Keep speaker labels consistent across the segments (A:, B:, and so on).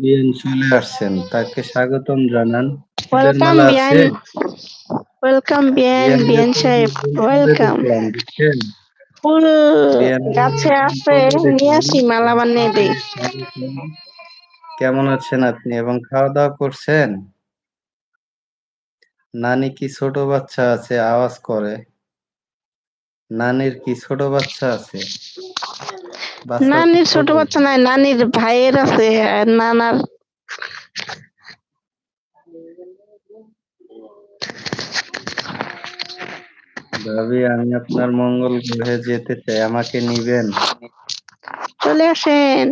A: বিয়ান চলে আসছেন তাকে স্বাগতম জানান।
B: ওয়েলকাম বিয়ান ওয়েলকাম বিয়ান
A: বিয়ান
B: সাহেব ওয়েলকাম ফুল গাছে আছে নিয়ে আসি মালা বানিয়ে দিই।
A: কেমন আছেন আপনি এবং খাওয়া দাওয়া করছেন? নানি কি ছোট বাচ্চা আছে? আওয়াজ করে। নানির কি ছোট বাচ্চা আছে?
B: নানির ছোট বাচ্চা নাই নানির ভাইয়ের আছে নানার
A: ভাবি আমি আপনার মঙ্গল গ্রহে যেতে চাই আমাকে নিবেন?
B: চলে আসেন।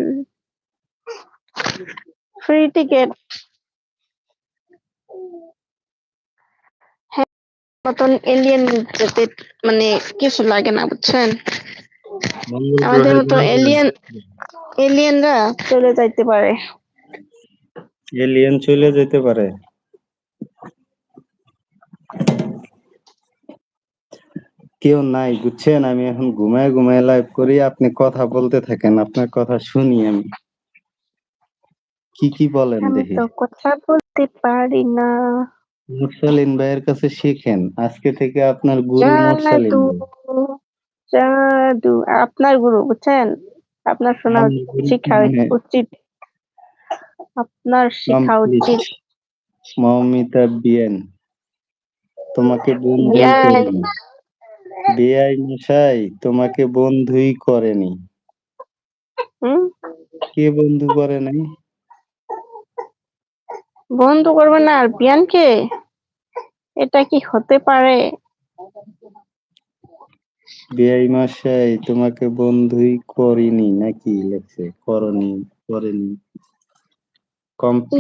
B: ফ্রি টিকেট হ্যাঁ মতন এলিয়েন যেতে মানে কিছু লাগে না বুঝছেন? আমাদের মতো এলিয়েন এলিয়েনরা চলে যাইতে পারে।
A: এলিয়েন চলে যেতে পারে। কেউ নাই বুঝছেন? আমি এখন ঘুমায় ঘুমায় লাইভ করি আপনি কথা বলতে থাকেন আপনার কথা শুনি আমি। কি কি বলেন দেখি।
B: কথা বলতে পারি না।
A: মুরসালিন ভাইয়ের কাছে শিখেন আজকে থেকে আপনার গুরু মুরসালিন
B: জাদু আপনার গুরু বুঝছেন? আপনার শোনা শিক্ষা
A: মানে
B: উচিত। আপনার
A: complete।
B: উচিত।
A: মৌমিতা বিয়েন তোমাকে বন্ধুই। করেনি। বিআই মশাই তোমাকে বন্ধুই করেনি। কে বন্ধু করে নাই?
B: বন্ধ করবে না আর বিয়ানকে? এটা কি হতে পারে?
A: বিআই মশাই তোমাকে বন্ধুই করিনি নাকি লেখছে? করনি করেনি।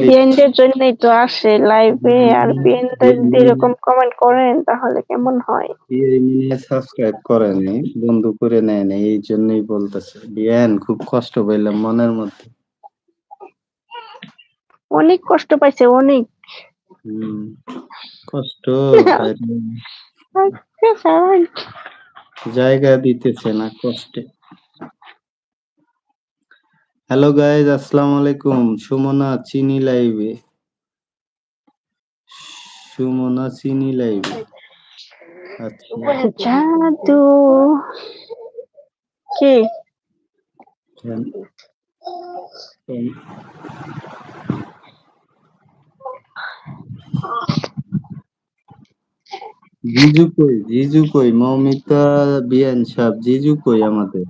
B: বিয়ানদের জন্যই তো আসে লাইভে আর বিয়ানদের যদি এরকম কমেন্ট করেন তাহলে কেমন হয়?
A: বিআই সাবস্ক্রাইব করেনি বন্ধু করে নেয় না এই জন্যই বলতেছে। বিয়ান খুব কষ্ট পাইলাম মনের মধ্যে।
B: অনেক কষ্ট পাইছে অনেক।
A: হম কষ্ট পাইলাম। জায়গা দিতেছে না কষ্টে। হ্যালো গাইজ আসসালামু আলাইকুম। সুমনা চিনি লাইভে। সুমনা চিনি লাইভে। আচ্ছা।
B: জাদু। কে?
A: জিজু কই জিজু কই মৌমিতা, বিয়ান সাহেব জিজু কই আমাদের।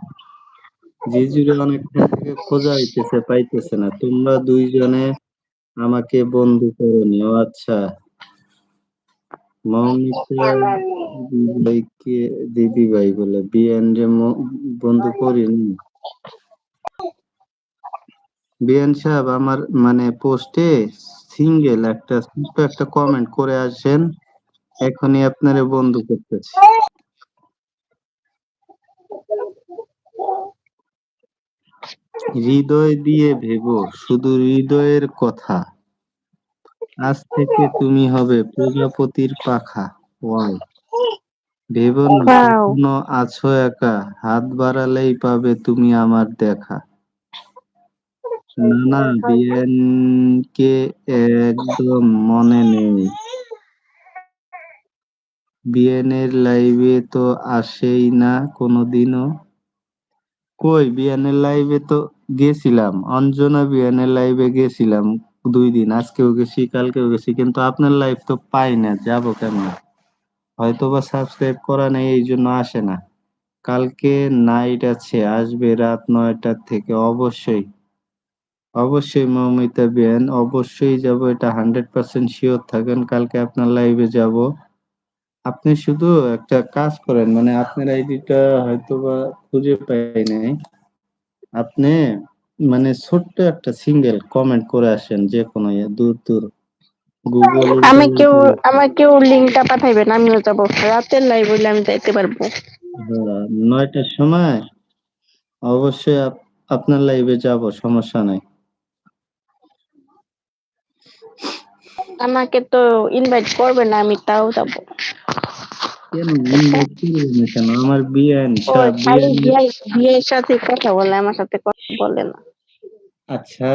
A: জিজুরে অনেকক্ষণ থেকে খোঁজা হইতেছে, পাইতেছে না। তোমরা দুইজনে আমাকে বন্ধু করনি ও আচ্ছা। মৌমিতা দিদিভাইকে দিদি ভাই বলে, বিয়ান ম- বন্ধু করিনি বিয়ান সাহেব, আমার মানে পোস্টে সিঙ্গেল একটা একটা কমেন্ট করে আসেন। এখনই আপনারে বন্ধু করতেছি। হৃদয় দিয়ে ভেবো শুধু হৃদয়ের কথা। আজ থেকে তুমি হবে প্রজাপতির পাখা। ওয়াও। ভেবো না. আছো একা হাত বাড়ালেই পাবে তুমি আমার দেখা। না না বিএনকে একদম মনে নেই। বিএনের লাইভে তো আসেই না কোনোদিনও। কই, বিয়ানের লাইভে তো গেছিলাম। অঞ্জনা বিয়ানের লাইভে গেছিলাম দুই দিন। আজকেও গেছি, কালকেও গেছি, কিন্তু আপনার লাইভ তো পাই না। যাব কেমন হয়তো বা সাবস্ক্রাইব করা নেই, এই জন্য আসে না। কালকে নাইট আছে, আসবে রাত নয়টার থেকে। অবশ্যই অবশ্যই মৌমিতা বিয়ান, অবশ্যই যাব। এটা হান্ড্রেড পার্সেন্ট শিওর থাকেন, কালকে আপনার লাইভে যাব। আপনি শুধু একটা কাজ করেন মানে আপনার আইডিটা হয়তো বা খুঁজে পাই নাই। আপনি মানে ছোট্ট একটা সিঙ্গেল কমেন্ট করে আসেন যে কোনো ইয়ে, দূর দূর। গুগল
B: আমি কেউ আমাকেও লিঙ্কটা পাঠাইবেন আমিও যাব। রাতের লাইভ হইলে আমি যাইতে পারব।
A: নয়টার সময়? অবশ্যই আপ- আপনার লাইভে যাব সমস্যা নাই।
B: আমাকে তো ইনভাইট করবে না আমি তাও যাব।
A: কেন? invite কেন? আমার
B: বিয়ে বিয়ের সাথে কথা বলে আমার সাথে কথা বলে না।
A: আচ্ছা।